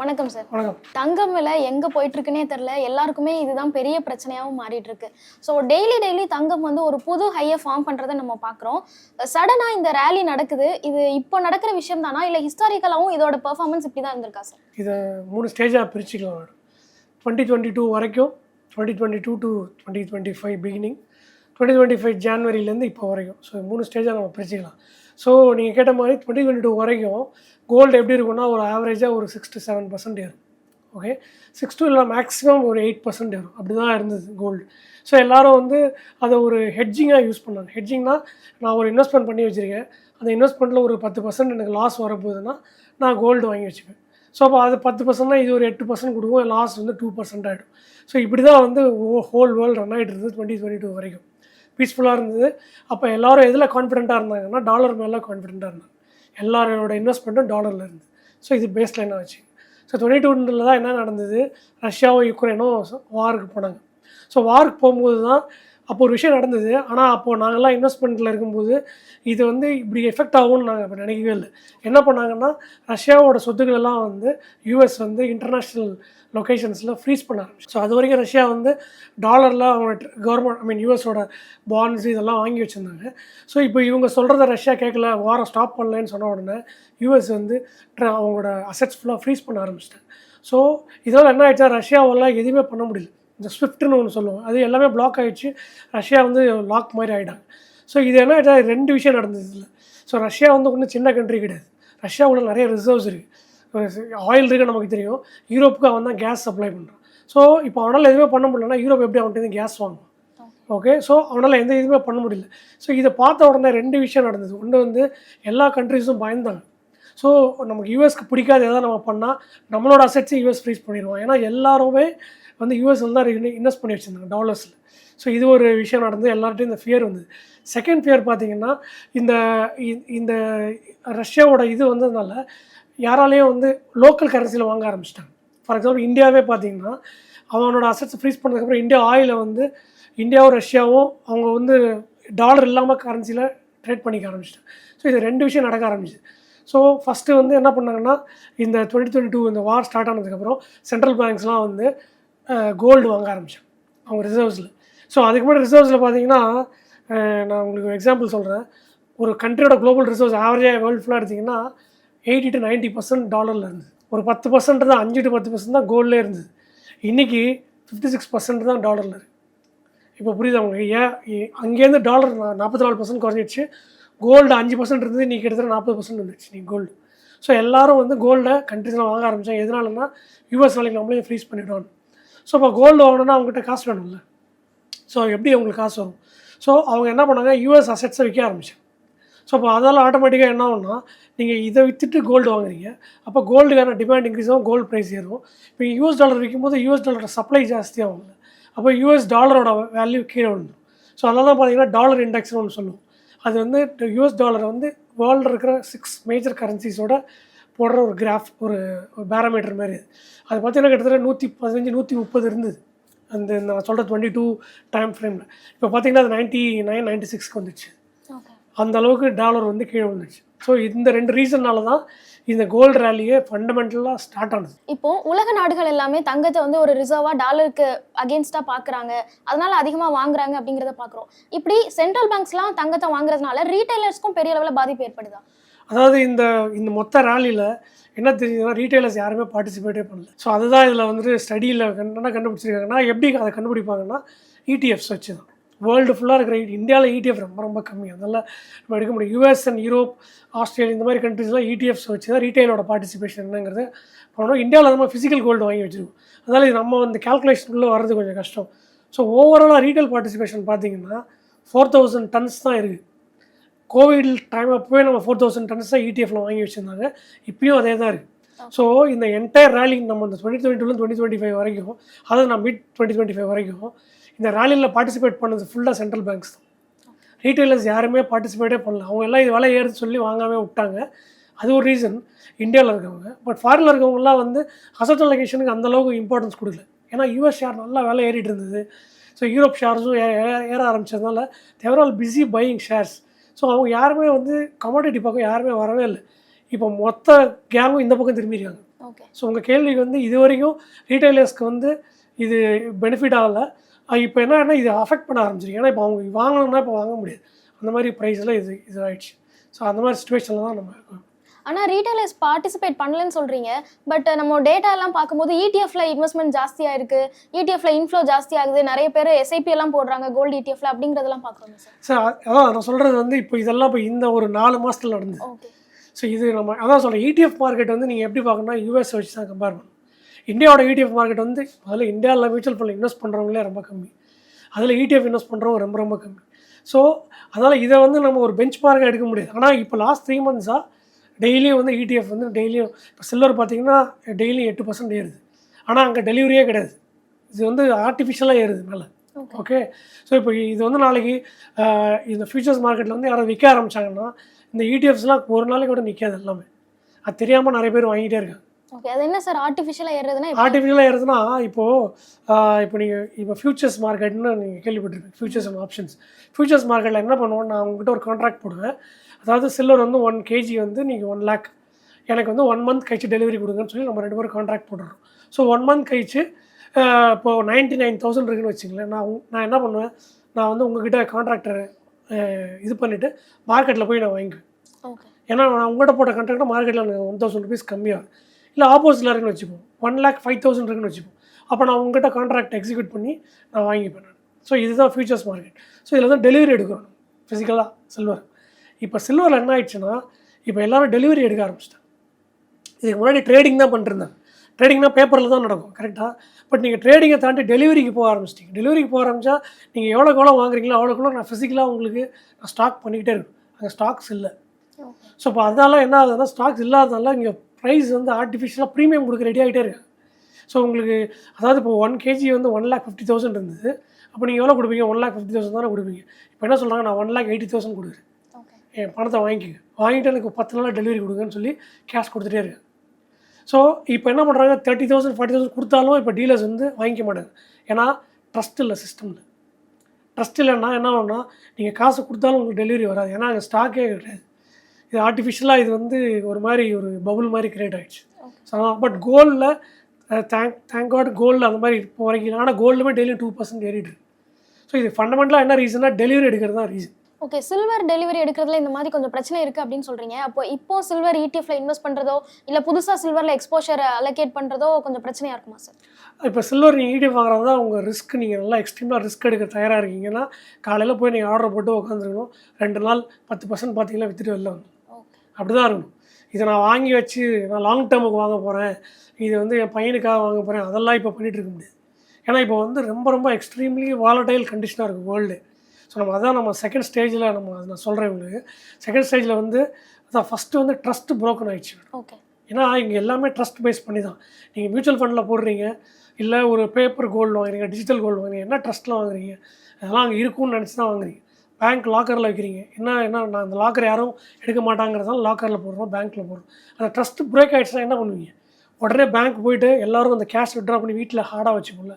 வணக்கம் சார் வணக்கம். தங்கம் விலை எங்க போயிட்டு இருக்குன்னே தெரியல. எல்லாருக்குமே இதுதான் பெரிய பிரச்சனையாகவும் மாறிட்டு இருக்கு ஸோ டெய்லி டெய்லி தங்கம் வந்து ஒரு புது ஹையை ஃபார்ம் பண்றதை நம்ம பார்க்குறோம் சடனா இந்த ரேலி நடக்குது. இது இப்போ நடக்கிற விஷயம் தானா? இல்லை ஹிஸ்டாரிக்கலாகவும் இதோட பெர்ஃபார்மன்ஸ் இப்படி தான் இருந்திருக்கா சார் இதை மூணு ஸ்டேஜாக பிரிச்சுக்கலாம் மேடம் டுவெண்ட்டி டுவெண்ட்டி டூ வரைக்கும் twenty twenty two to twenty twenty five beginning twenty twenty five ஜான்வரிலேருந்து இப்போ வரைக்கும். ஸோ மூணு ஸ்டேஜாக நம்ம பிரிச்சுக்கலாம். ஸோ நீங்கள் கேட்ட மாதிரி டுவெண்ட்டி டுவெண்ட்டி டூ வரைக்கும் கோல்டு எப்படி இருக்கும்னா ஒரு ஆவரேஜாக ஒரு சிக்ஸ் டு செவன் பர்சன்ட் ஏறும். ஓகே சிக்ஸ் டூ இல்லை மேக்ஸிமம் ஒரு எயிட் பர்சன்ட் ஏறும். அப்படி தான் இருந்தது கோல்டு ஸோ எல்லாரும் வந்து அதை ஒரு ஹெட்ஜிங்காக யூஸ் பண்ணாங்க. ஹெட்ஜிங்னா நான் ஒரு இன்வெஸ்ட்மெண்ட் பண்ணி வச்சுருக்கேன். அந்த இன்வெஸ்ட்மெண்ட்டில் ஒரு பத்து பர்சன்ட் எனக்கு லாஸ் வரப்போகுதுன்னா நான் கோல்டு வாங்கி வச்சுப்பேன். ஸோ அப்போ அது பத்து பர்சன்ட்னா இது ஒரு எட்டு பர்சன்ட் கொடுக்கும். லாஸ் வந்து டூ பர்சன்ட் ஆகிடும் ஸோ இப்படி தான் வந்து ஹோல் வேர்ல்டு ரன் ஆகிட்டு இருந்தது டுவெண்ட்டி டுவெண்ட்டி டூ வரைக்கும். பீஸ்ஃபுல்லாக இருந்தது. அப்போ எல்லோரும் எதில் கான்ஃபிடென்ட்டாக இருந்தாங்கன்னா டாலர் மேலே கான்ஃபிடென்ட்டாக இருந்தாங்க. எல்லாரோட இன்வெஸ்ட்மெண்ட்டும் டாலரில் இருந்து ஸோ இது பேஸ் லைனாக வச்சு ஸோ தொண்ணூற்றி ஒன்றில் தான் என்ன நடந்தது? ரஷ்யாவும் யுக்ரைனும் வாருக்கு போனாங்க. ஸோ வாருக்கு போகும்போது தான் அப்போ ஒரு விஷயம் நடந்தது. ஆனால் அப்போது நாங்கள்லாம் இன்வெஸ்ட்மெண்ட்டில் இருக்கும்போது இது வந்து இப்படி எஃபெக்ட் ஆகும்னு நாங்கள் இப்போ நினைக்கவே இல்லை. என்ன பண்ணாங்கன்னா ரஷ்யாவோட சொத்துக்கள் எல்லாம் வந்து யூஎஸ் வந்து இன்டர்நேஷ்னல் லொக்கேஷன்ஸில் ஃப்ரீஸ் பண்ண ஆரம்பிச்சு. ஸோ அது வரைக்கும் ரஷ்யா வந்து டாலரில் அவங்க கவர்மெண்ட் ஐ மீன் யூஎஸோட பாண்ட்ஸ் இதெல்லாம் வாங்கி வச்சுருந்தாங்க. ஸோ இப்போ இவங்க சொல்கிறத ரஷ்யா கேட்கல வாரம் ஸ்டாப் பண்ணலன்னு சொன்ன உடனே யூஎஸ் வந்து அவங்களோட அசெட்ஸ் ஃபுல்லாக ஃப்ரீஸ் பண்ண ஆரம்பிச்சிட்டாங்க. ஸோ இதெல்லாம் என்ன ஆயிடுச்சா? ரஷ்யாவெல்லாம் எதுவுமே பண்ண முடியல. இந்த ஸ்விஃப்ட்னு ஒன்று சொல்லுவோம் அது எல்லாமே பிளாக் ஆயிடுச்சு. ரஷ்யா வந்து லாக் மாதிரி ஆகிட்டாங்க ஸோ இது என்ன ரெண்டு விஷயம் நடந்தது இதில். ஸோ ரஷ்யா வந்து ஒன்றும் சின்ன கண்ட்ரி கிடையாது. ரஷ்யாவுல நிறைய ரிசர்வ்ஸ் இருக்குது ஆயில் இருக்குது நமக்கு தெரியும். யூரோப்புக்கு அவன் தான் கேஸ் சப்ளை பண்ணுறான் ஸோ இப்போ அவனால் எதுவுமே பண்ண முடியலன்னா யூரோப் எப்படி அவன்கிட்ட கேஸ் வாங்குவான்? ஓகே ஸோ அவனால் எந்த இதுவுமே பண்ண முடியல. ஸோ இதை பார்த்த உடனே ரெண்டு விஷயம் நடந்தது. ஒன்று வந்து எல்லா கண்ட்ரிஸும் பயந்தாங்க. ஸோ நமக்கு யூஎஸ்க்கு பிடிக்காத எதாவது நம்ம பண்ணால் நம்மளோட அசெட்ஸை யூஎஸ் ஃப்ரீஸ் பண்ணிடுவோம். ஏன்னா எல்லாருமே வந்து யூஎஸ்எல் தான் இன்வெஸ்ட் பண்ணி வச்சுருந்தாங்க டாலர்ஸில் ஸோ இது ஒரு விஷயம் நடந்து எல்லார்ட்டையும் இந்த ஃபியர் வந்தது. செகண்ட் ஃபியர் பார்த்தீங்கன்னா இந்த இந்த ரஷ்யாவோட இது வந்ததுனால யாராலேயும் வந்து லோக்கல் கரன்சியில் வாங்க ஆரம்பிச்சிட்டாங்க. ஃபார் எக்ஸாம்பிள் இந்தியாவே பார்த்தீங்கன்னா அவனோட அசெட்ஸ் ஃப்ரீஸ் பண்ணதுக்கப்புறம் இந்தியா ஆயிலை வந்து இந்தியாவும் ரஷ்யாவும் அவங்க வந்து டாலர் இல்லாமல் கரன்சியில் ட்ரேட் பண்ணிக்க ஆரம்பிச்சிட்டாங்க. ஸோ இது ரெண்டு விஷயம் நடக்க ஆரம்பிச்சிது. ஸோ ஃபஸ்ட்டு வந்து என்ன பண்ணாங்கன்னா இந்த டுவெண்ட்டி டுவெண்ட்டி டூ இந்த வார் ஸ்டார்ட் ஆனதுக்கப்புறம் சென்ட்ரல் பேங்க்ஸ்லாம் வந்து கோல்டு வாங்க ஆரம்பிச்சாங்க. அவங்க ரிசர்வ்ஸில் ஸோ அதுக்கு முன்னாடி ரிசர்வ்ஸில் பார்த்தீங்கன்னா நான் உங்களுக்கு ஒரு எக்ஸாம்பிள் சொல்கிறேன் ஒரு கண்ட்ரியோட குளோபல் ரிசர்வ்ஸ் ஆவரேஜாக வேர்ல்டு ஃபுல்லாக எடுத்திங்கன்னா எயிட்டி டு நைன்ட்டி பர்சன்ட் டாலரில் இருந்தது. ஒரு பத்து பர்சன்ட் தான் அஞ்சு டு பத்து பர்சன்ட் தான் கோல்டில் இருந்தது. இன்றைக்கி ஃபிஃப்டி சிக்ஸ் பர்சன்ட் தான் டாலரில் இருக்குது இப்போ புரியுது அவங்களுக்கு ஏன் அங்கேருந்து டாலர் நாற்பத்தி நாலு பர்சன்ட் குறைஞ்சிடுச்சு. கோல்டு அஞ்சு பர்சன்ட் இருந்தது நீ கிட்டத்தட்ட நாற்பது பர்சன்ட் வந்துச்சு நீ கோல்டு ஸோ எல்லாரும் வந்து கோல்டை கண்ட்ரிஸில் வாங்க ஆரம்பித்தாங்க எதனாலன்னா யூஎஸ் நாளைக்கு நம்மளே ஃப்ரீஸ் பண்ணிவிடுவாங்க ஸோ இப்போ கோல்டு வாங்கணும்னா அவங்ககிட்ட காசு வேணும்ல? ஸோ எப்படி அவங்களுக்கு காசு வரும்? ஸோ அவங்க என்ன பண்ணாங்க? யூஎஸ் அசெட்ஸை விற்க ஆரம்பிச்சாங்க. ஸோ அப்போ அதெல்லாம் ஆட்டோமேட்டிக்காக என்ன ஆகும்னா நீங்கள் இதை விற்றுட்டு கோல்டு வாங்குறீங்க. அப்போ கோல்டுக்கான டிமாண்ட் இன்க்ரீஸ் ஆகும் கோல்டு ப்ரைஸ் ஏறும். இப்போ யூஎஸ் டாலர் விற்கும்போது யூஎஸ் டாலரோட சப்ளை ஜாஸ்தியாக ஜாஸ்தியாகும்ல. அப்போ யூஎஸ் டாலரோட வேல்யூ கீழே விழுந்துடும் ஸோ அதெல்லாம் பார்த்தீங்கன்னா டாலர் இண்டெக்ஸ்னு ஒன்று சொல்லுவோம். அது வந்து யூஎஸ் டாலரை வந்து வேர்ல்டில் இருக்கிற சிக்ஸ் மேஜர் கரன்சிஸோட போடுற ஒரு கிராஃப் ஒரு ஒரு பேராமீட்டர் மாதிரி அது. பார்த்தீங்கன்னா கிட்டத்தட்ட நூற்றி பதினஞ்சு நூற்றி முப்பது இருந்தது. அந்த நான் சொல்கிற டுவெண்ட்டி டூ டைம் ஃப்ரேமில் இப்போ பார்த்தீங்கன்னா அது நைன்ட்டி நைன் நைன்ட்டி சிக்ஸ்க்கு வந்துச்சு அந்த அளவுக்கு டாலர் வந்து கீழே வந்துச்சு ஸோ இந்த ரெண்டு ரீசன்னால தான் இந்த கோல்டு ரேலியே ஃபண்டமெண்டலாக ஸ்டார்ட் ஆனது. இப்போ உலக நாடுகள் எல்லாமே தங்கத்தை வந்து ஒரு ரிசர்வா டாலருக்கு அகேன்ஸ்டா பாக்குறாங்க. அதனால அதிகமா வாங்குறாங்க அப்படிங்கறத பாக்குறோம். இப்படி சென்ட்ரல் பேங்க்ஸ்லாம் தங்கத்தை வாங்குறதுனால ரீட்டைலர்ஸ்க்கும் பெரிய அளவுல பாதிப்பு ஏற்படுதா? அதாவது இந்த இந்த மொத்த ரேலியில் என்ன தெரியுதுன்னா ரீட்டைலர்ஸ் யாருமே பார்ட்டிசிபேட்டே பண்ணல. ஸோ அதுதான் இதில் வந்துட்டு ஸ்டடியில் என்ன கண்டுபிடிச்சிருக்காங்கன்னா எப்படி அதை கண்டுபிடிப்பாங்கன்னா இடிஎஃப்ஸ் வச்சு தான் வேர்ல்டு ஃபுல்லாக இருக்கிற இந்தியாவில் இடிஎஃப் ரொம்ப ரொம்ப கம்மி. அதனால் நம்ம எடுக்க முடியும். யூஎஸ் அண்ட் யூரோப் ஆஸ்திரேலியா இந்த மாதிரி கண்ட்ரீஸ்லாம் இடிஎஃப்ஸ் வச்சு தான் ரீட்டைலோட பார்ட்டிசிபேஷன் என்னங்கிறது பண்ணணும். இந்தியாவில் நம்ம ஃபிசிக்கல் கோல்டு வாங்கி வச்சுருக்கோம். அதனால் இது நம்ம வந்து கேல்குலேஷனுக்குள்ளே வர்றது கொஞ்சம் கஷ்டம். ஸோ ஓவராலாக ரீட்டைல் பார்ட்டிசிபேஷன் பார்த்தீங்கன்னா ஃபோர் தௌசண்ட் டன்ஸ் தான் இருக்குது கோவிட் டைம் அப்போவே நம்ம ஃபோர் தௌசண்ட் டன்ஸ் தான் இடிஎஃப்ல வாங்கி வச்சுருந்தாங்க. இப்பயும் அதே தான் இருக்குது ஸோ இந்த என்டையர் ரேலி நம்ம இந்த டுவெண்ட்டி டுவெண்ட்டி டூலேருந்து டுவெண்ட்டி டுவெண்ட்டி ஃபைவ் வரைக்கும் அதாவது நான் மிட் டுவெண்ட்டி டுவெண்ட்டி ஃபைவ் வரைக்கும் இந்த ரேலியில் பார்ட்டிசிபேட் பண்ணது ஃபுல்லாக சென்ட்ரல் பேங்க்ஸ் தான். ரீட்டைலர்ஸ் யாருமே பார்ட்டிசிபேட்டே பண்ணல. அவங்க எல்லாம் இது விலை ஏறுது சொல்லி வாங்காம விட்டாங்க. அது ஒரு ரீசன் இந்தியாவில் இருக்கவங்க. பட் ஃபாரினில் இருக்கவங்கலாம் வந்து அசட் அலோகேஷனுக்கு அந்த அளவுக்கு இம்பார்ட்டன்ஸ் கொடுக்கல. ஏன்னா யூஎஸ் ஷேர் நல்லா விலை ஏறிட்டு இருந்தது. ஸோ யூரோப் ஷேர்ஸும் ஏற ஆரம்பிச்சதுனால they're all busy buying shares so அவங்க யாருமே வந்து கமாடிட்டி பக்கம் யாருமே வரவே இல்லை. இப்போ மொத்த கேங்கும் இந்த பக்கம் திரும்பியிருக்காங்க ஓகே ஸோ உங்கள் கேள்விக்கு வந்து இது வரைக்கும் ரீட்டைலர்ஸ்க்கு வந்து இது பெனிஃபிட் ஆகலை. இப்போ என்னன்னா இது அஃபெக்ட் பண்ண ஆரம்பிச்சிருக்கு. ஏன்னா இப்போ அவங்க வாங்கணும்னா இப்போ வாங்க முடியாது. அந்த மாதிரி ப்ரைஸில் இது இது ஆயிடுச்சு. ஸோ அந்த மாதிரி சுச்சுவேஷனில் தான் நம்ம இருக்கோம். ஆனா ரீட்டைலர்ஸ் பார்ட்டிசிபேட் பண்ணலன்னு சொல்றீங்க. பட் நம்ம டேட்டா எல்லாம் பார்க்கும்போது E இடிஎஃப்ல இன்வெஸ்ட்மெண்ட் ஜாஸ்தியா இருக்கு E இடிஎஃப்ல இன்ஃப்ளோ ஜாஸ்தி ஆகுது. நிறைய பேர் எஸ்ஐபி எல்லாம் போடுறாங்க கோல்டு இடிஎஃப்ல அப்படிங்கறதெல்லாம் பார்க்குறோம் சார் சார் அதான் நான் சொல்கிறது வந்து இப்போ இதெல்லாம் இப்போ இந்த ஒரு நாலு மாதத்தில் நடந்தது. ஸோ இது நம்ம அதான் சொல்கிறேன் ETF மார்க்கெட் வந்து நீங்கள் எப்படி பார்க்கணும்னா யூஎஸ் வச்சு தான் கம்பேர் பண்ணணும். இந்தியாவோட ETF மார்க்கெட் வந்து அதில் இந்தியாவில் மியூச்சுவல் ஃபண்ட் இன்வெஸ்ட் பண்ணுறவங்களே ரொம்ப கம்மி. அதில் ETF இன்வெஸ்ட் பண்ணுறவங்க ரொம்ப ரொம்ப கம்மி. ஸோ அதனால் இதை வந்து நம்ம ஒரு பெஞ்ச் மார்க்காக எடுக்க முடியாது. ஆனால் இப்போ லாஸ்ட் த்ரீ மந்த்ஸாக டெய்லியும் வந்து ETF வந்து டெய்லியும் இப்போ சில்வர் பார்த்தீங்கன்னா டெய்லியும் எட்டு பர்சன்ட் ஏறுது. ஆனால் அங்கே டெலிவரியே கிடையாது. இது வந்து ஆர்டிஃபிஷியலாக ஏறுது மேலே. ஓகே ஸோ இப்போ இது வந்து நாளைக்கு இந்த ஃபியூச்சர்ஸ் மார்க்கெட்டில் வந்து யாராவது விற்க ஆரம்பிச்சாங்கன்னா இந்த இடிஎஃப்ஸ்லாம் ஒரு நாளைக்கு கூட நிற்காது எல்லாமே. அது தெரியாமல் நிறைய பேர் வாங்கிட்டே இருக்காங்க. ஓகே அது என்ன சார் ஆர்டிஃபிஷியலா ஏறுறதுன்னா ஆர்டிஃபிஷியலாக ஏறுதுன்னா இப்போது இப்போ நீங்கள் இப்போ ஃபியூச்சர்ஸ் மார்க்கெட்னு நீங்கள் கேள்விப்பட்டிருப்பீங்க. ஃபியூச்சர்ஸ் அண்ட் ஆப்ஷன்ஸ் ஃபியூச்சர்ஸ் மார்க்கெட்டில் என்ன பண்ணுவோம் நான் உங்ககிட்ட ஒரு கான்ட்ராக்ட் போடுவேன். அதாவது சில்வர் வந்து ஒன் கேஜி வந்து நீங்கள் ஒன் லேக் எனக்கு வந்து ஒன் மந்த் கழிச்சு டெலிவரி கொடுங்கன்னு சொல்லி நம்ம ரெண்டு பேரும் கான்ட்ராக்ட் போட்டுறோம் ஸோ ஒன் மந்த் கழிச்சு ஆஹ், இப்போ நைன்ட்டி நைன் தௌசண்ட் இருக்குன்னு வச்சுங்களேன் நான் நான் என்ன பண்ணுவேன்? நான் வந்து உங்ககிட்ட கான்ட்ராக்டர் இது பண்ணிவிட்டு மார்க்கெட்டில் போய் நான் வாங்கிக்குவேன். ஏன்னா நான் உங்கள்கிட்ட போட்ட கான்ட்ராக்ட் மார்க்கெட்டில் ஒன் தௌசண்ட் ருபீஸ் கம்மியாகும் இல்லை ஆப்போசிட்டில் இருக்குன்னு வச்சுப்போம் ஒன் லேக் ஃபைவ் தௌசண்ட் இருக்குன்னு வச்சுப்போம் அப்போ நான் உங்கள்கிட்ட கான்ட்ராக்ட் எக்ஸிக்யூட் பண்ணி நான் வாங்கிப்பேன் நான். ஸோ இதுதான் ஃபியூச்சர்ஸ் மார்க்கெட் ஸோ இதில் தான் டெலிவரி எடுக்கிறோம் ஃபிசிக்கலாக சில்வர் இப்போ சில்வரில் என்ன ஆயிடுச்சுன்னா இப்போ எல்லாரும் டெலிவரி எடுக்க ஆரம்பிச்சிட்டாங்க. இதுக்கு முன்னாடி ட்ரேடிங் தான் பண்ணிருந்தாங்க. ட்ரேடிங்னா பேப்பரில் தான் நடக்கும் கரெக்டாக பட் நீங்கள் ட்ரேடிங்கை தாண்டி டெலிவரிக்கு போக ஆரம்பிச்சிட்டிங்க. டெலிவரிக்கு போக ஆரம்பிச்சா நீங்கள் எவ்வளோக்கு எவ்வளோ வாங்குறீங்களோ அவ்வளோக்குள்ள நான் ஃபிசிக்கலாக உங்களுக்கு நான் ஸ்டாக் பண்ணிக்கிட்டே இருக்கும் அங்கே ஸ்டாக்ஸ் இல்லை. ஸோ இப்போ அதனால என்ன ஆகுதுன்னா ஸ்டாக்ஸ் இல்லாதனால இங்கே ப்ரைஸ் வந்து ஆர்டிஃபிஷியலாக ப்ரீமியம் கொடுக்க ரெடி ஆகிட்டே இருக்கு. ஸோ உங்களுக்கு அதாவது இப்போ ஒன் கேஜி வந்து ஒன் லேக் ஃபிஃப்டி தௌசண்ட் இருந்தது. அப்போ நீங்கள் எவ்வளோ கொடுப்பீங்க? ஒன் லேக் ஃபிஃப்டி தௌசண்ட் தானே கொடுப்பீங்க. இப்போ என்ன சொல்கிறாங்க நான் ஒன் லேக் எயிட்டி தௌசண்ட் கொடுக்குறேன். என் பணத்தை வாங்கிக்கங்க. வாங்கிட்டு எனக்கு பத்து நாள் டெலிவரி கொடுங்கன்னு சொல்லி கேஷ் கொடுத்துட்டே இருக்கேன் ஸோ இப்போ என்ன பண்ணுறாங்க தேர்ட்டி தௌசண்ட் ஃபார்ட்டி தௌசண்ட் கொடுத்தாலும் இப்போ டீலர்ஸ் வந்து வாங்கிக்க மாட்டாங்க. ஏன்னா ட்ரஸ்ட் இல்லை சிஸ்டமில் ட்ரஸ்ட் இல்லைன்னா என்ன ஆகும்னா நீங்கள் காசு கொடுத்தாலும் உங்களுக்கு டெலிவரி வராது. ஏன்னா அங்கே ஸ்டாக்கே கிடையாது. இது ஆர்டிஃபிஷியலாக இது வந்து ஒரு மாதிரி ஒரு பபுள் மாதிரி கிரியேட் ஆகிடுச்சு ஸோ பட் கோல்டில் தேங்க் தேங்க் காட் கோல்டில் அந்த மாதிரி இப்போ வரைக்கும் ஆனால் கோல்டுமே டெய்லி டூ பர்சன்ட் ஏறிட்டு ஸோ இது ஃபண்டமெண்டலாக என்ன ரீசன்னா டெலிவரி எடுக்கிறது தான் ரீசன் ஓகே சில்வர் டெலிவரி எடுக்கிறதுல இந்த மாதிரி கொஞ்சம் பிரச்சனை இருக்கு அப்படின்னு சொல்றீங்க. அப்போ இப்போ சில்வர் இடிஎஃப்ல இன்வெஸ்ட் பண்றதோ இல்ல புதுசா சில்வர்ல எக்ஸ்போஷர் அலோகேட் பண்றதோ கொஞ்சம் பிரச்சனையா இருக்குமா சார் இப்போ சில்வர் நீங்கள் ஈடி வாங்குறது தான் உங்கள் ரிஸ்க் நீங்கள் நல்லா எக்ஸ்ட்ரீமாக ரிஸ்க் எடுக்க தயாராக இருக்கீங்கன்னா காலையில் போய் நீங்கள் ஆர்டர் போட்டு உட்காந்துருக்கணும் ரெண்டு நாள் பத்து பர்சன்ட் பார்த்தீங்கன்னா விற்றுட்டு வெளில ஓகே அப்படி தான் இருக்கணும். இதை நான் வாங்கி வச்சு நான் லாங் டேர்முக்கு வாங்க போகிறேன் இது வந்து என் பையனுக்காக வாங்க போகிறேன் அதெல்லாம் இப்போ பண்ணிகிட்டு இருக்க முடியாது. ஏன்னா இப்போ வந்து ரொம்ப ரொம்ப எக்ஸ்ட்ரீம்லி வாலடைல் கண்டிஷனாக இருக்குது வேர்ல்டு ஸோ நம்ம அதான் நம்ம செகண்ட் ஸ்டேஜில் நம்ம அதை நான் சொல்கிறேன் உங்களுக்கு. செகண்ட் ஸ்டேஜில் வந்து அதான் ஃபஸ்ட்டு வந்து ட்ரஸ்ட் broken ஆயிடுச்சு. ஓகே ஏன்னா இங்கே எல்லாமே ட்ரஸ்ட் பேஸ் பண்ணி தான். நீங்கள் மியூச்சுவல் ஃபண்டில் போடுறீங்க. இல்லை ஒரு பேப்பர் கோல்டு வாங்குறீங்க டிஜிட்டல் கோல்டு வாங்குறீங்க என்ன ட்ரஸ்ட்டில் வாங்குறீங்க? அதெல்லாம் அங்கே இருக்கும்னு நினச்சி தான் வாங்குறீங்க. பேங்க் லாக்கரில் வைக்கிறீங்க. என்ன என்ன நான் அந்த லாக்கர் யாரும் எடுக்க மாட்டாங்கிறதால லாக்கரில் போடுறோம் பேங்க்கில் போடுறோம். அந்த ட்ரஸ்ட் பிரேக் ஆகிடுச்சுன்னா என்ன பண்ணுவீங்க? உடனே பேங்க் போயிட்டு எல்லாரும் அந்த கேஷ் விட்ரா பண்ணி வீட்டில் ஹார்டாக வச்சுக்கோங்கள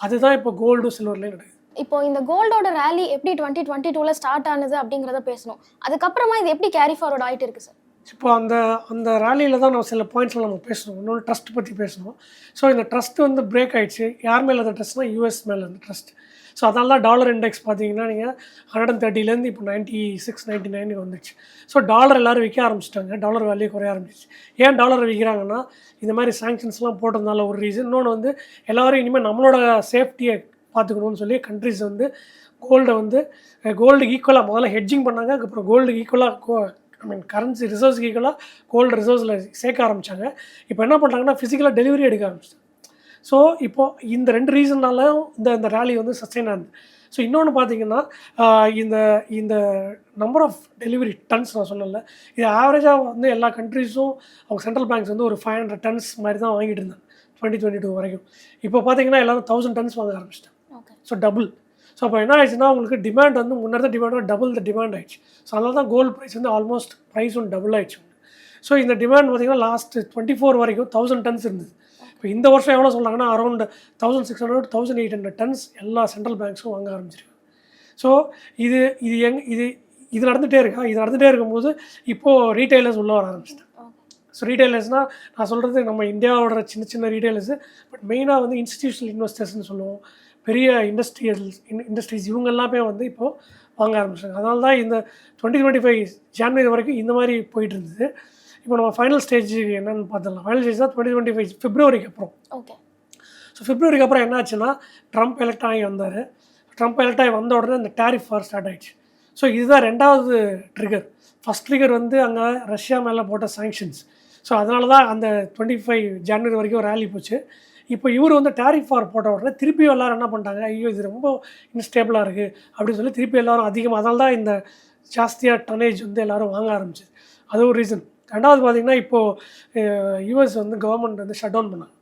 அதுதான் இப்போ கோல்டு சில்வர்லேயும் நடக்குது. இப்போ இந்த கோல்டோட ரேலி எப்படி டுவெண்ட்டி டுவெண்ட்டி டூல ஸ்டார்ட் ஆனது அப்படிங்கிறத பேசணும். அதுக்கப்புறமா இது எப்படி கேரி ஃபார்வர்ட் ஆகிட்டு இருக்கு சார் இப்போ அந்த அந்த ரேலியில் தான் நம்ம சில பாயிண்ட்ஸில் நம்ம பேசணும். இன்னொன்று ட்ரஸ்ட் பற்றி பேசணும். ஸோ இந்த ட்ரஸ்ட் வந்து பிரேக் ஆகிடுச்சு யார் மேலே அந்த ட்ரஸ்ட்னா யூஎஸ் மேலே அந்த ட்ரஸ்ட் ஸோ அதனால தான் டாலர் இண்டெக்ஸ் பார்த்தீங்கன்னா நீங்கள் ஹண்ட்ரட் அண்ட் தேர்ட்டிலேருந்து இப்போ நைன்ட்டி சிக்ஸ் நைன்ட்டி நைனுக்கு வந்துச்சு. ஸோ டாலர் எல்லோரும் விற்க ஆரம்பிச்சிட்டாங்க. டாலர் வேல்யூ குறைய ஆரம்பிச்சிச்சு ஏன் டாலர் விற்கிறாங்கன்னா இந்த மாதிரி சாங்ஷன்ஸ்லாம் போட்டதுனால ஒரு ரீசன் இன்னொன்று வந்து எல்லோரும் இனிமேல் நம்மளோட சேஃப்டியை பார்த்துக்கணும்னு சொல்லி கண்ட்ரிஸ் வந்து கோல்டை வந்து கோல்டுக்கு ஈக்குவலாக முதல்ல ஹெட்ஜிங் பண்ணாங்க. அதுக்கப்புறம் கோல்டுக்கு ஈக்குவலாக ஐ மீன் கரன்சி ரிசர்வ்ஸ்க்கு ஈக்குவலாக கோல்டு ரிசர்வ்ஸில் சேர்க்க ஆரம்பித்தாங்க இப்போ என்ன பண்ணுறாங்கன்னா ஃபிசிக்கலாக டெலிவரி எடுக்க ஆரம்பிச்சிட்டாங்க. ஸோ இப்போ இந்த ரெண்டு ரீசன்னாலும் இந்த இந்த ரேலி வந்து சஸ்டெயின் ஆகுது. ஸோ இன்னொன்று பார்த்தீங்கன்னா இந்த இந்த நம்பர் ஆஃப் டெலிவரி டன்ஸ் நான் சொன்னல இது ஆவரேஜாக வந்து எல்லா கண்ட்ரிஸும் அவங்க சென்ட்ரல் பேங்க்ஸ் வந்து ஒரு ஃபைவ் ஹண்ட்ரட் டன்ஸ் மாதிரி தான் வாங்கிட்டு இருந்தாங்க டுவெண்ட்டி டுவெண்ட்டி டூ வரைக்கும். இப்போ பார்த்தீங்கன்னா எல்லாரும் தௌசண்ட் டன்ஸ் வாங்க ஆரம்பிச்சிட்டாங்க. ஸோ டபுள் ஸோ அப்போ என்ன ஆயிடுச்சுன்னா உங்களுக்கு டிமாண்ட் வந்து முன்னாடி டிமாண்டோட டபுள் த டிமாண்ட் ஆயிடுச்சு. ஸோ அதனால தான் கோல்டு ப்ரைஸ் வந்து ஆல்மோஸ்ட் ப்ரைஸும் டபுள் ஆயிடுச்சு. ஸோ இந்த டிமாண்ட் பார்த்தீங்கன்னா லாஸ்ட் டுவெண்ட்டி ஃபோர் வரைக்கும் தௌசண்ட் டன்ஸ் இருந்தது. இப்போ இந்த வருஷம் எவ்வளோ சொல்கிறாங்கன்னா around thousand six hundred thousand eight hundred tons எல்லா சென்ட்ரல் பேங்க்ஸும் வாங்க ஆரம்பிச்சிருக்காங்க. ஸோ இது இது எங் இது இது நடந்துகிட்டே இருக்கா? இது நடந்துகிட்டே இருக்கும்போது இப்போது ரீட்டைலர்ஸ் உள்ளே வர ஆரம்பிச்சிட்டாங்க. ஸோ ரீட்டைலர்ஸ்னால் நான் சொல்கிறது நம்ம இந்தியாவோட சின்ன சின்ன ரீட்டைலர்ஸு பட் மெயினாக வந்து இன்ஸ்டிடியூஷனல் இன்வெஸ்டர்ஸ்னு சொல்லுவோம். பெரிய இண்டஸ்ட்ரியல் இண்டஸ்ட்ரீஸ் இவங்க எல்லாமே வந்து இப்போது வாங்க ஆரம்பிச்சாங்க. அதனால தான் இந்த டுவெண்ட்டி டுவெண்ட்டி ஃபைவ் ஜான்வரி வரைக்கும் இந்த மாதிரி போயிட்டு இருந்தது. இப்போ நம்ம ஃபைனல் ஸ்டேஜ் என்னென்னு பார்த்துடலாம். ஃபைனல் ஸ்டேஜ் தான் டுவெண்ட்டி டுவெண்ட்டி ஃபைவ் பிப்ரவரிக்கு அப்புறம். ஓகே ஸோ பிப்ரவரிக்கு அப்புறம் என்ன ஆச்சுன்னா ட்ரம்ப் எலெக்ட் ஆகி வந்தார். ட்ரம்ப் எலெக்ட் ஆகி வந்த உடனே இந்த டேரிஃப் வார் ஸ்டார்ட் ஆயிடுச்சு. ஸோ இதுதான் ரெண்டாவது ட்ரிகர் ஃபஸ்ட் ட்ரிகர் வந்து அங்கே ரஷ்யா மேலே போட்ட சாங்ஷன்ஸ் ஸோ அதனால தான் அந்த டுவெண்ட்டி ஃபைவ் ஜனவரி வரைக்கும் ரேலி போச்சு. இப்போ இவர் வந்து டேரிஃப் வார் போட்ட உடனே திருப்பி எல்லாரும் என்ன பண்ணிட்டாங்க? ஐயோ இது ரொம்ப இன்ஸ்டேபிளாக இருக்குது அப்படின்னு சொல்லி திருப்பி எல்லாரும் அதிகமாக அதனால தான் இந்த ஜாஸ்தியாக டனேஜ் வந்து எல்லாரும் வாங்க ஆரம்பிச்சது. அது ஒரு ரீசன் ரெண்டாவது பார்த்தீங்கன்னா இப்போது யூஎஸ் வந்து கவர்மெண்ட் வந்து ஷட் டவுன் பண்ணாங்க.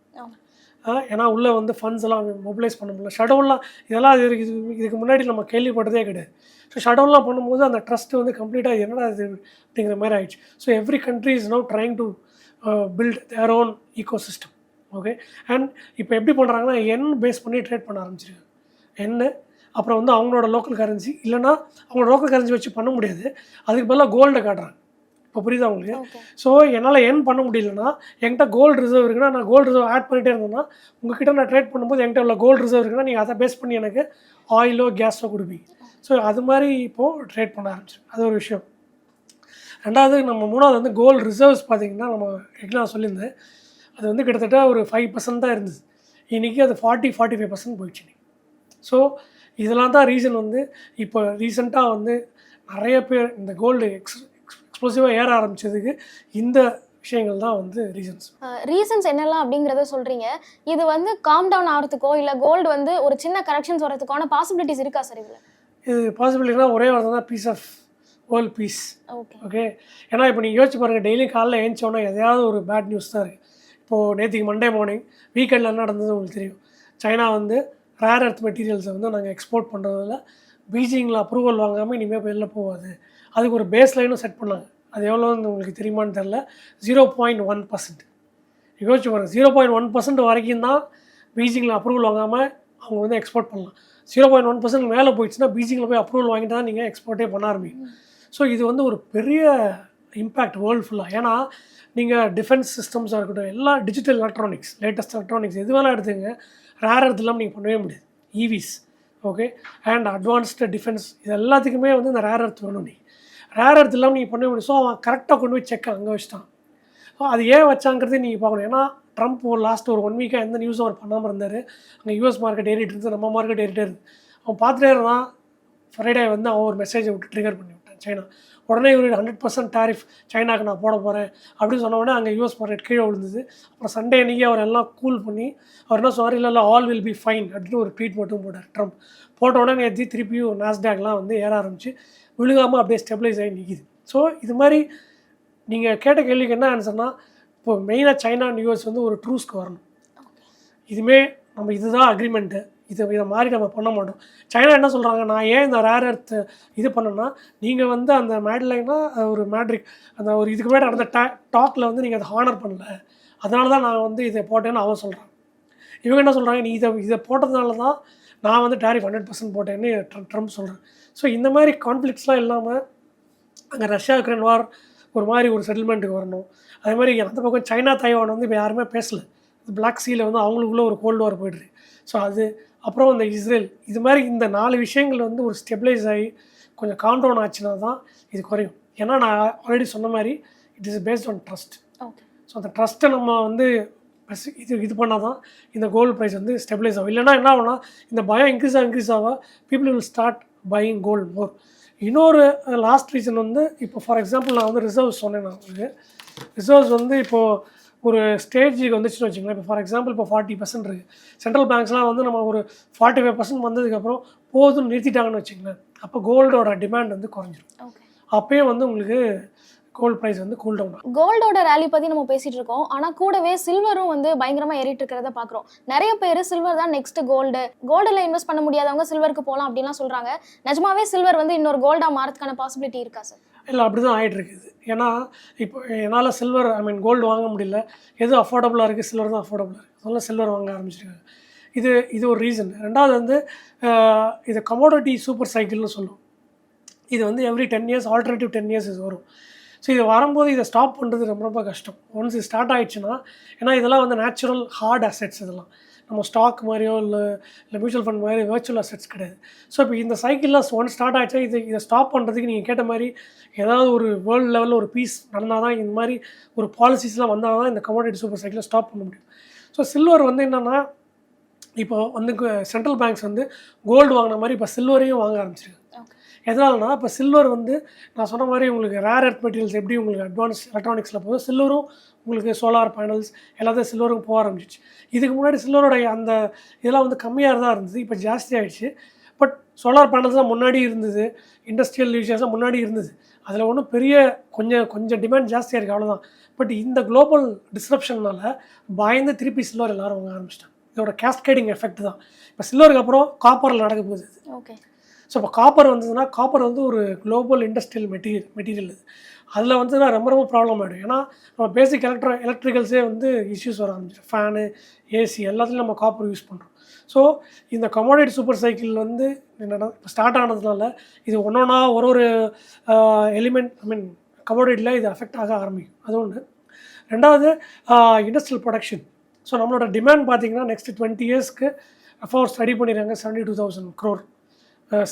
ஏன்னா உள்ளே வந்து ஃபண்ட்ஸ் எல்லாம் மொபிலைஸ் பண்ண முடியல. ஷடவுன்லாம் இதெல்லாம் இது இது இதுக்கு முன்னாடி நம்ம கேள்விப்பட்டதே கிடையாது. ஸோ ஷடவுன்லாம் பண்ணும்போது அந்த ட்ரஸ்ட் வந்து கம்ப்ளீட்டாக என்னடா இது அப்படிங்கிற மாதிரி ஆயிடுச்சு. So every country is no trying to build their own ecosystem okay and இப்போ எப்படி பண்ணுறாங்கன்னா என் பேஸ் பண்ணி ட்ரேட் பண்ண ஆரம்பிச்சிருக்காங்க. என்ன அப்புறம் வந்து அவங்களோட லோக்கல் கரன்சி இல்லைன்னா அவங்களோட லோக்கல் கரன்சி வச்சு பண்ண முடியாது. அதுக்கு பதிலாக கோல்டை காட்டுறாங்க. இப்போ புரியுதா உங்களுக்கு? ஸோ என்னால் ஏர்ன் பண்ண முடியலன்னா என்கிட்ட கோல்டு ரிசர்வ் இருக்குன்னா நான் கோல்டு ரிசர்வ் ஆட் பண்ணிட்டே இருந்தேன்னா உங்ககிட்ட நான் ட்ரேட் பண்ணும்போது என்கிட்ட உள்ள கோல்டு ரிசர்வ் இருக்குன்னா நீங்கள் அதை பேஸ் பண்ணி எனக்கு ஆயிலோ கேஸோ கொடுப்பீங்க. ஸோ அது மாதிரி இப்போது ட்ரேட் பண்ண ஆரம்பிச்சு அது ஒரு விஷயம். ரெண்டாவது நம்ம மூணாவது வந்து கோல்டு ரிசர்வ்ஸ் பார்த்தீங்கன்னா நம்ம நான் சொல்லியிருந்தேன். அது வந்து கிட்டத்தட்ட ஒரு ஃபைவ் பர்சன்ட் தான் இருந்தது. இன்றைக்கி அது ஃபார்ட்டி ஃபார்ட்டி ஃபைவ் பர்சன்ட் போயிடுச்சு ஸோ இதெல்லாம் தான் ரீசன் வந்து இப்போ ரீசெண்டாக வந்து நிறைய பேர் இந்த கோல்டு எக்ஸ் எக்ஸ்ப்ளோசிவாக ஏற ஆரம்பிச்சதுக்கு இந்த விஷயங்கள் தான் வந்து ரீசன்ஸ் ரீசன்ஸ் என்னெல்லாம் அப்படிங்கிறத சொல்றீங்க. இது வந்து காம் டவுன் ஆகிறதுக்கோ இல்லை கோல்டு வந்து ஒரு சின்ன கரெக்ஷன்ஸ் வரதுக்கான பாசிபிலிட்டிஸ் இருக்கா சார் இதில்? இது பாசிபிலிட்டினா ஒரே வார்த்தை தான் peace of world peace okay okay ஏன்னா இப்போ நீங்கள் யோசிச்சு பாருங்கள் டெய்லி காலைல ஏஞ்சோன்னா எதையாவது ஒரு பேட் நியூஸ் தான் இருக்குது இப்போது நேற்றுக்கு மண்டே மார்னிங் வீக்கெண்டில் என்ன நடந்தது உங்களுக்கு தெரியும். சைனா வந்து ரேர் எர்த் மெட்டீரியல்ஸை வந்து நாங்கள் எக்ஸ்போர்ட் பண்ணுறதுல பீஜிங்கில் அப்ரூவல் வாங்காமல் இனிமேல் வெளில போகாது. அதுக்கு ஒரு பேஸ் லைனும் செட் பண்ணாங்க. அது எவ்வளோன்னு உங்களுக்கு தெரியுமான்னு தெரில ஜீரோ பாயிண்ட் ஒன் பர்சன்ட் யோசிச்சு பாருங்கள் ஜீரோ பாயிண்ட் ஒன் பர்சன்ட் வரைக்கும் தான் பீஜிங்கில் அப்ரூவல் வாங்காமல் அவங்க வந்து எக்ஸ்போர்ட் பண்ணலாம். ஜீரோ பாயிண்ட் ஒன் பர்சன்ட் மேலே போயிடுச்சுன்னா பீஜிங்கில் போய் அப்ரூவல் வாங்கிட்டு தான் நீங்கள் எக்ஸ்போர்ட்டே பண்ண ஆரம்பிக்கும் ஸோ இது வந்து ஒரு பெரிய இம்பேக்ட் வேர்ல்டு ஃபுல்லாக ஏன்னா நீங்கள் டிஃபென்ஸ் சிஸ்டம்ஸாக இருக்கட்டும் எல்லா டிஜிட்டல் எலக்ட்ரானிக்ஸ் லேட்டஸ்ட் எலக்ட்ரானிக்ஸ் எது வேணால் எடுத்துங்க ரேர் இல்லாமல் நீங்கள் பண்ணவே முடியாது. EVs okay and advanced defence இது எல்லாத்துக்குமே வந்து இந்த ரேர் எர்த் வேணும் நீ ரேர் எர்த் இல்லாமல் நீங்கள் பண்ணவே முடியும் ஸோ அவன் கரெக்டாக கொண்டு போய் செக் அங்கே வச்சுட்டான். ஸோ அது ஏன் வச்சாங்கிறது நீங்கள் பார்க்கணும். ஏன்னா ட்ரம்ப் ஒரு லாஸ்ட் ஒரு ஒன் வீக்காக எந்த நியூஸும் அவர் பண்ணாமல் இருந்தார். அங்கே யூஎஸ் மார்க்கெட் ஏறிட்டு இருந்து நம்ம மார்க்கெட் ஏறிட்டே இருந்து அவன் பார்த்துட்டே இருந்தான். ஃப்ரைடே வந்து அவன் ஒரு மெசேஜை விட்டு ட்ரிகர் பண்ணி சைனா. உடனே இவர் ஹண்ட்ரட் பர்சன்ட் டேரிஃப் சைனாக்கு நான் போட போகிறேன் அப்படின்னு சொன்ன உடனே அங்கே யூஎஸ் மார்க்கெட் கீழே விழுந்தது. அப்புறம் சண்டே அன்றைக்கி அவர் எல்லாம் கூல் பண்ணி அவர் என்ன சொன்னார்? இல்லை இல்லை ஆல் வில் பி ஃபைன் அப்படின்னு ஒரு ட்வீட் மட்டும் போட்டார் ட்ரம்ப் போட்ட உடனே நேற்று திருப்பியும் நாஸ்டாக்லாம் வந்து ஏற ஆரம்பிச்சு விழுகாமல் அப்படியே ஸ்டெபிளைஸ் ஆகி நிற்கிது ஸோ இது மாதிரி நீங்கள் கேட்ட கேள்விக்கு என்ன ஆன்சர்னா இப்போ மெயினாக சைனா அண்ட் யூஎஸ் வந்து ஒரு ட்ரூஸ்க்கு வரணும். இதுமே நம்ம இதுதான் அக்ரிமெண்ட்டு இதை இதை மாதிரி நம்ம பண்ண மாட்டோம். சைனா என்ன சொல்கிறாங்க நான் ஏன் இந்த ரேர் எர்த் இது பண்ணேன்னா நீங்கள் வந்து அந்த மேட்லைனா ஒரு மேட்ரிக் அந்த ஒரு இதுக்கு முன்னாடி நடந்த டா டாக்கில் வந்து நீங்கள் அதை ஹானர் பண்ணல. அதனால தான் நான் வந்து இதை போட்டேன்னு அவன் சொல்கிறான் இவங்க என்ன சொல்கிறாங்க நீ இதை இதை போட்டதுனால தான் நான் வந்து டேரிஃப் ஹண்ட்ரட் பர்சன்ட் போட்டேன்னு ட்ரம் ட்ரம்ப் சொல்கிறேன் ஸோ இந்த மாதிரி கான்ஃப்ளிக்ஸ்லாம் இல்லாமல் அங்கே ரஷ்யா உக்ரைன் வார் ஒரு மாதிரி ஒரு செட்டில்மெண்ட்டுக்கு வரணும். அதே மாதிரி அந்த பக்கம் சைனா தைவான் வந்து இப்போ யாருமே பேசல. பிளாக் சீல வந்து அவங்களுக்குள்ளே ஒரு கோல்டு வார் போயிடுது. ஸோ அது அப்புறம் இந்த இஸ்ரேல் இது மாதிரி இந்த நாலு விஷயங்கள் வந்து ஒரு ஸ்டெபிளைஸ் ஆகி கொஞ்சம் காம் டவுன் ஆச்சுன்னா தான் இது குறையும். ஏன்னா நான் ஆல்ரெடி சொன்ன மாதிரி it is based on trust so அந்த ட்ரஸ்ட்டை நம்ம வந்து இது இது பண்ணால் தான் இந்த கோல்டு ப்ரைஸ் வந்து ஸ்டெபிளைஸ் ஆகும். இல்லைன்னா என்ன ஆகும்னா இந்த பயம் இன்க்ரீஸ் ஆக இன்க்ரீஸ் ஆக people will start buying gold more இன்னொரு லாஸ்ட் ரீசன் வந்து இப்போ ஃபார் எக்ஸாம்பிள் நான் வந்து ரிசர்வ்ஸ் சொன்னேன் நான் உங்களுக்கு. ரிசர்வ்ஸ் வந்து இப்போது ஒரு ஸ்டேஜுக்கு வந்துச்சுன்னு வச்சுங்களேன் இப்போ ஃபார் எக்ஸாம்பிள் இப்போ ஃபார்ட்டி பர்சன்ட் இருக்குது சென்ட்ரல் பேங்க்ஸ்லாம் வந்து நம்ம ஒரு ஃபார்ட்டி ஃபைவ் பர்சன்ட் வந்ததுக்கப்புறம் போதும்னு நிறுத்திட்டாங்கன்னு வச்சுங்களேன் அப்போ கோல்டோட டிமாண்ட் வந்து குறைஞ்சிரும். அப்பயே வந்து உங்களுக்கு கோல்டு ப்ரைஸ் வந்து கூல் டவுன் கோல்டோட ரேலி பத்தி நம்ம பேசிட்டு இருக்கோம். ஆனா கூடவே சில்வரும் வந்து பயங்கரமா ஏறிட்டு இருக்கிறத பாக்குறோம். நிறைய பேர் சில்வர் தான் நெக்ஸ்ட் கோல்டு கோல்டுல இன்வெஸ்ட் பண்ண முடியாதவங்க சில்வருக்கு போகலாம் அப்படின்லாம் சொல்றாங்க. நிஜமாவே சில்வர் வந்து இன்னொரு கோல்டா மாறதுக்கான பாசிபிலிட்டி இருக்கா சார் இல்லை அப்படி தான் ஆகிட்டு இருக்குது. ஏன்னா இப்போ என்னால் சில்வர் ஐ மீன் கோல்டு வாங்க முடியல. எது அஃபோர்டபுளாக இருக்குது சில்வர் தான் அஃபோர்டபுளாக இருக்குது அதனால சில்வர் வாங்க ஆரம்பிச்சிருக்காங்க இது இது ஒரு ரீசன் ரெண்டாவது வந்து இது கமோடிட்டி சூப்பர் சைக்கிள்னு சொல்லுவோம். இது வந்து every ten years alternative ten years வரும். ஸோ இது வரும்போது இதை ஸ்டாப் பண்ணுறது ரொம்ப ரொம்ப கஷ்டம். ஒன்ஸ் இது ஸ்டார்ட் ஆயிடுச்சுன்னா ஏன்னா இதெல்லாம் வந்து நேச்சுரல் ஹார்ட் அசெட்ஸ் இதெல்லாம். நம்ம ஸ்டாக் மாதிரியோ இல்லை இல்லை மியூச்சுவல் ஃபண்ட் மாதிரி வேர்ச்சுவல் அசெட்ஸ் கிடையாது. ஸோ இப்போ இந்த சைக்கிளில் ஒன் ஸ்டார்ட் ஆயிடுச்சா இது இதை ஸ்டாப் பண்ணுறதுக்கு நீங்கள் கேட்ட மாதிரி ஏதாவது ஒரு வேர்ல்டு லெவலில் ஒரு பீஸ் நடந்தால் தான் இந்த மாதிரி ஒரு பாலிசிஸ்லாம் வந்தால் தான் இந்த கமோடிட்டி சூப்பர் சைக்கிளை ஸ்டாப் பண்ண முடியும். ஸோ சில்வர் வந்து என்னென்னா இப்போ வந்து சென்ட்ரல் பேங்க்ஸ் வந்து கோல்டு வாங்கின மாதிரி இப்போ சில்வரையும் வாங்க ஆரம்பிச்சிருக்காங்க. எதனாலனா இப்போ சில்வர் வந்து நான் சொன்ன மாதிரி உங்களுக்கு ரேர் எர்த் மெட்டீரியல்ஸ் எப்படி உங்களுக்கு அட்வான்ஸ் எலக்ட்ரானிக்ஸில் போதும் சில்வரும் உங்களுக்கு சோலார் பேனல்ஸ் எல்லாத்தையும் சில்வரும் போக ஆரம்பிச்சிச்சு. இதுக்கு முன்னாடி சில்வரோடைய அந்த இதெல்லாம் வந்து கம்மியாக தான் இருந்தது இப்போ ஜாஸ்தி ஆகிடுச்சு பட் சோலார் பேனல்ஸ் தான் முன்னாடி இருந்தது இண்டஸ்ட்ரியல் யூசர்ஸ் முன்னாடி இருந்தது. அதில் ஒன்றும் பெரிய கொஞ்சம் கொஞ்சம் டிமாண்ட் ஜாஸ்தியாக இருக்குது அவ்வளோதான் பட் இந்த குளோபல் டிஸ்ரப்ஷன்னால பயந்து திருப்பி சில்வர் எல்லோரும் வாங்க ஆரம்பிச்சிட்டாங்க. இதோட கேஸ்கேடிங் எஃபெக்ட் தான். இப்போ சில்வருக்கு அப்புறம் காப்பரில் நடக்க போகுது ஓகே ஸோ இப்போ காப்பர் வந்ததுன்னா காப்பர் வந்து ஒரு குளோபல் இண்டஸ்ட்ரியல் மெட்டீரியல் மெட்டீரியல் இது அதில் வந்து நான் ரொம்ப ரொம்ப ப்ராப்ளம் ஆகிடும் ஏன்னா நம்ம பேசிக் எலக்ட்ரோ எலக்ட்ரிக்கல்ஸே வந்து இஷ்யூஸ் வர ஆரம்பிச்சிடும். ஃபேனு ஏசி எல்லாத்துலேயும் நம்ம காப்பர் யூஸ் பண்ணுறோம் ஸோ இந்த கமோடேட் சூப்பர் சைக்கிள் வந்து என்னடா இப்போ ஸ்டார்ட் ஆனதுனால இது ஒன்றொன்னா ஒரு ஒரு எலிமெண்ட் ஐ மீன் கமோடேட்டில் இது அஃபெக்ட் ஆக ஆரம்பிக்கும். அது ஒன்று ரெண்டாவது இண்டஸ்ட்ரியல் ப்ரொடக்ஷன் ஸோ நம்மளோட டிமாண்ட் பார்த்தீங்கன்னா நெக்ஸ்ட் டுவெண்ட்டி இயர்ஸ்க்கு அஃபோர் ஸ்டடி பண்ணிடுறாங்க seventy two thousand crore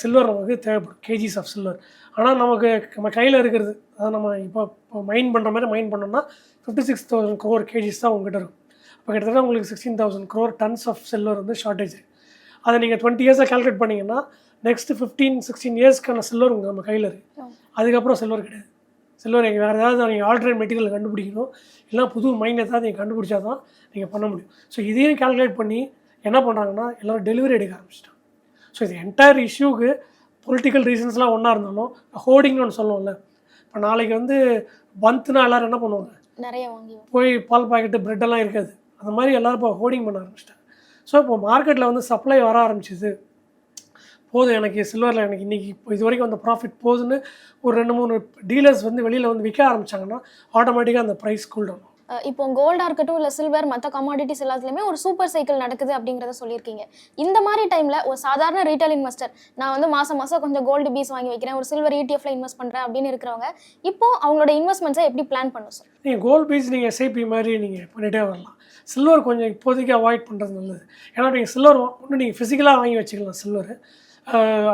silver நமக்கு தேவைப்படும். கேஜிஸ் ஆஃப் சில்வர் ஆனால் நமக்கு நம்ம கையில் இருக்கிறது அதாவது நம்ம இப்போ இப்போ மைன் பண்ணுற மாதிரி மைன் பண்ணோம்னா fifty six thousand crore KGs தான் உங்ககிட்ட இருக்கும். இப்போ கிட்டத்தட்ட உங்களுக்கு sixteen thousand crore tons of silver வந்து ஷார்ட்டேஜ் அதை நீங்கள் டுவெண்ட்டி இயர்ஸை கால்குலேட் பண்ணிங்கன்னா நெக்ஸ்ட் ஃபிஃப்டீன் சிக்ஸ்டீன் இயர்ஸ்க்கான சில்வர் உங்கள் நம்ம கையில் இருக்குது அதுக்கப்புறம் சில்வர் கிடையாது. சில்வர் நீங்கள் வேறு ஏதாவது நீங்கள் ஆல்டர்னேட் மெட்டீரியல் கண்டுபிடிக்கணும். இல்லைனா புது மைண்ட் ஏதாவது நீங்கள் கண்டுபிடிச்சா தான் நீங்கள் பண்ண முடியும். ஸோ இதையும் கால்குலேட் பண்ணி என்ன பண்ணுறாங்கன்னா எல்லோரும் டெலிவரி எடுக்க ஆரம்பிச்சிட்டாங்க. ஸோ இது என்டையர் இஷ்யூக்கு பொலிட்டிக்கல் ரீசன்ஸ்லாம் ஒன்றா இருந்தாலும் ஹோர்டிங்னு ஒன்று சொல்லுவோம்ல. இப்போ நாளைக்கு வந்து பந்த்னா எல்லோரும் என்ன பண்ணுவாங்க? நிறைய வாங்கி போய் பால் பாக்கெட்டு பிரெட்டெல்லாம் இருக்காது. அந்த மாதிரி எல்லோரும் இப்போ ஹோர்டிங் பண்ண ஆரம்பிச்சிட்டாங்க. ஸோ இப்போ மார்க்கெட்டில் வந்து சப்ளை வர ஆரம்பிச்சிது. போதும் எனக்கு சில்வரில் எனக்கு இன்றைக்கி இப்போ இது வரைக்கும் அந்த ப்ராஃபிட் போகுதுன்னு ஒரு ரெண்டு மூணு டீலர்ஸ் வந்து வெளியில் வந்து விற்க ஆரம்பிச்சாங்கன்னா ஆட்டோமேட்டிக்காக அந்த ப்ரைஸ் கூல் டவுன் இப்போ கோல்டாக இருக்கட்டும் இல்லை சில்வர் மற்ற கமாடிட்டிஸ் எல்லாத்துலேயுமே ஒரு சூப்பர் சைக்கிள் நடக்குது அப்படிங்கிறத சொல்லியிருக்கீங்க. இந்த மாதிரி டைமில் ஒரு சாதாரண ரீட்டைல் இன்வெஸ்டர் நான் வந்து மாதம் மாதம் கொஞ்சம் கோல்டு பீஸ் வாங்கி வைக்கிறேன் ஒரு சில்வர் இடிஎஃப்ல இன்வெஸ்ட் பண்ணுறேன் அப்படின்னு இருக்கிறவங்க இப்போ அவங்களோட இன்வெஸ்ட்மெண்ட்ஸை எப்படி பிளான் பண்ணும் சார் நீங்கள் கோல்டு பீஸ் நீங்கள் எஸ்ஐபி மாதிரி நீங்கள் பண்ணிகிட்டே வரலாம். சில்வர் கொஞ்சம் இப்போதைக்கு அவாய்ட் பண்ணுறது நல்லது. ஏன்னா நீங்கள் சில்வர் ஒன்று நீங்கள் ஃபிசிக்கலாக வாங்கி வச்சுக்கலாம் சில்வர்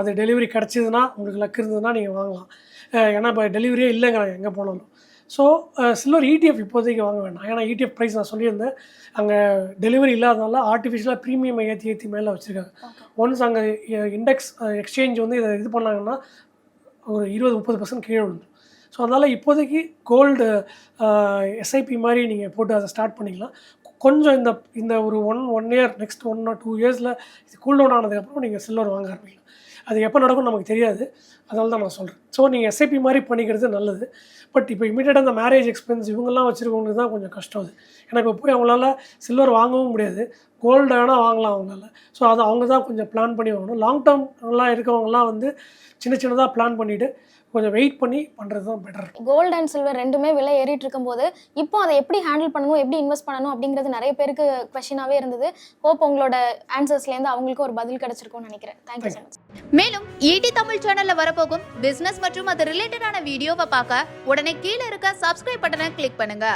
அது டெலிவரி கிடச்சிதுன்னா உங்களுக்கு லக் இருந்ததுன்னா நீங்கள் வாங்கலாம். ஏன்னா இப்போ டெலிவரியே இல்லைங்கிறாங்க எங்கே போனாலும். ஸோ சில்வர் இடிஎஃப் இப்போதைக்கு வாங்க வேண்டாம். ஏன்னா இடிஎஃப் ப்ரைஸ் நான் சொல்லியிருந்தேன். அங்கே டெலிவரி இல்லாதனால ஆர்டிஃபிஷியலாக ப்ரீமியம் ஏற்றி ஏற்றி மேலே வச்சுருக்காங்க. ஒன்ஸ் அங்கே இண்டெக்ஸ் எக்ஸ்சேஞ்ச் வந்து இதை இது பண்ணாங்கன்னா ஒரு இருபது முப்பது பர்சன்ட் கீழே விழுந்துடும் ஸோ அதனால் இப்போதைக்கு கோல்டு எஸ்ஐபி மாதிரி நீங்கள் போட்டு அதை ஸ்டார்ட் பண்ணிக்கலாம். கொஞ்சம் இந்த இந்த ஒரு one one year next one or two இயர்ஸில் இது கூல் டவுன் ஆனதுக்கப்புறம் நீங்கள் சில்வர் வாங்க ஆரம்பிக்கலாம். அது எப்போ நடக்கும் நமக்கு தெரியாது. அதனால தான் நான் சொல்கிறேன் ஸோ நீங்கள் எஸ்ஐபி மாதிரி பண்ணிக்கிறது நல்லது. பட் இப்போ இமீடியட்டாக அந்த மேரேஜ் எக்ஸ்பென்ஸ் இவங்கெல்லாம் வச்சுருக்கவங்களுக்கு தான் கொஞ்சம் கஷ்டம் அது. ஏன்னா இப்போ போய் அவங்களால சில்வர் வாங்கவும் முடியாது. கோல்டு வேணால் வாங்கலாம் அவங்களால. ஸோ அதை அவங்க தான் கொஞ்சம் பிளான் பண்ணி வாங்கணும். லாங் டேர்ம்லாம் இருக்கவங்கலாம் வந்து சின்ன சின்னதாக பிளான் பண்ணிவிட்டு கொஞ்சம் வெயிட் பண்ணி பண்ணுறது தான் பெட்டர் கோல்டு அண்ட் சில்வர் ரெண்டுமே விலை ஏறிட்டு இருக்கும்போது இப்போ அதை எப்படி ஹேண்டில் பண்ணணும் எப்படி இன்வெஸ்ட் பண்ணணும் அப்படிங்கிறது நிறைய பேருக்கு கொஷினாகவே இருந்தது. ஹோப் உங்களோட ஆன்சர்ஸ்லேருந்து அவங்களுக்கு ஒரு பதில் கிடைச்சிருக்கும்னு நினைக்கிறேன். தேங்க்யூ ஸோ மச் மேலும் ஈடி தமிழ் சேனல்ல வரப்போகும் பிசினஸ் மற்றும் அது ரிலேட்டடான வீடியோவை பார்க்க உடனே கீழே இருக்க சப்ஸ்கிரைப் பட்டனை கிளிக் பண்ணுங்க.